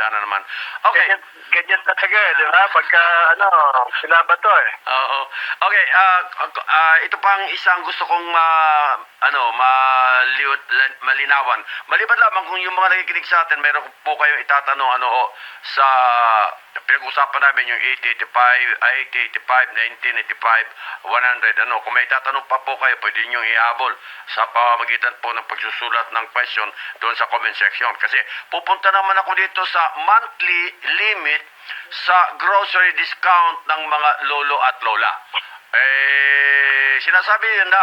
Diyan na naman. Okay. Ganyan, ganyan talaga, eh, di ba? Pagka, ano, sila ba to eh? Oo. Okay, ah ah, ito pang isang gusto kong ma ano, maliwat, la- malinawan. Maliban lamang kung yung mga nakikinig sa atin, meron po kayo itatanong ano ho, sa pinag-usapan namin yung 885, ah, 885, 1985, 100. Ano, kung may tatanong pa po kayo, pwede niyo ihabol sa pamamagitan po ng pagsusulat ng question doon sa comment section. Kasi pupunta naman ako dito sa monthly limit sa grocery discount ng mga lolo at lola. Eh, sinasabi na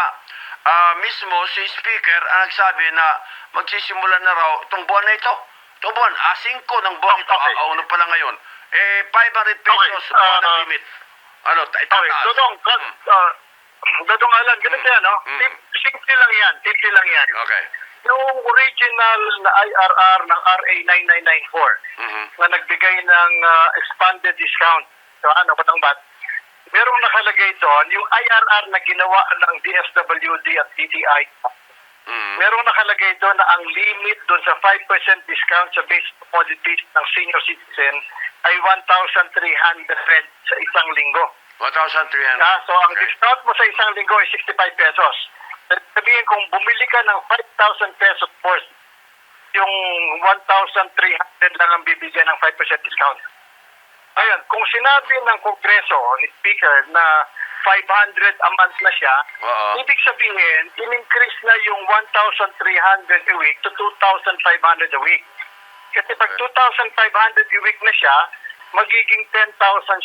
ah, mismo si speaker ang nagsabi na magsisimula na raw itong buwan na ito. Itong buwan, ah, 5 ng buwan ito, Okay. ah, ano pala ngayon. Eh, 500 pesos Okay, buwan ng ah, limit. Ano, ta- Okay, itataas. Dodong, Hmm. uh, Dodong Alan, ganito Mm. yan, no? Mm. Sim- Simple lang yan, simple lang yan. Okay. Yung original na IRR ng RA 9994 Mhm. na nagbigay ng uh, expanded discount, so ano, batang bat, merong nakalagay doon, yung IRR na ginawa ng DSWD at DTI, Mhm. merong nakalagay doon na ang limit doon sa 5% discount sa base commodities ng senior citizen ay 1,300 sa isang linggo. 1,300. Ah, so ang Okay. discount mo sa isang linggo ay 65 pesos. Sabihin kung bumili ka ng 5,000 pesos worth, yung 1,300 lang ang bibigyan ng 5% discount. Ayun, kung sinabi ng Kongreso, ni Speaker, na 500 a month na siya, Oo. ibig sabihin, in-increase na yung 1,300 a week to 2,500 a week. Kasi pag 2,500 a week na siya, magiging 10,000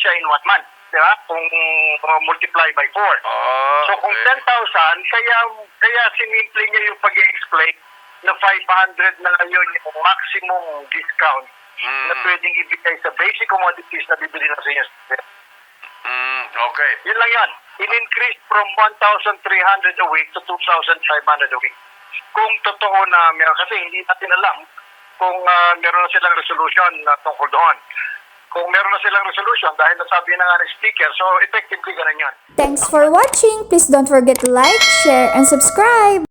siya in one month. Di ba? Kung uh, multiply by 4. Oh, So kung okay. 10,000, kaya kaya sinimple niya yung pag-explain na 500 na ngayon yung maximum discount Mm. na pwedeng ibigay sa basic commodities na bibili ng senior citizen. Mm, okay. Yun lang yan. In-increase from 1,300 a week to 2,500 a week. Kung totoo na meron, kasi hindi natin alam kung ah, meron na silang resolution na tungkol doon. Kung meron na silang resolution, dahil nasabi na nga ng speaker, so effectively ganun yan. Thanks for watching! Please don't forget to like, share, and subscribe!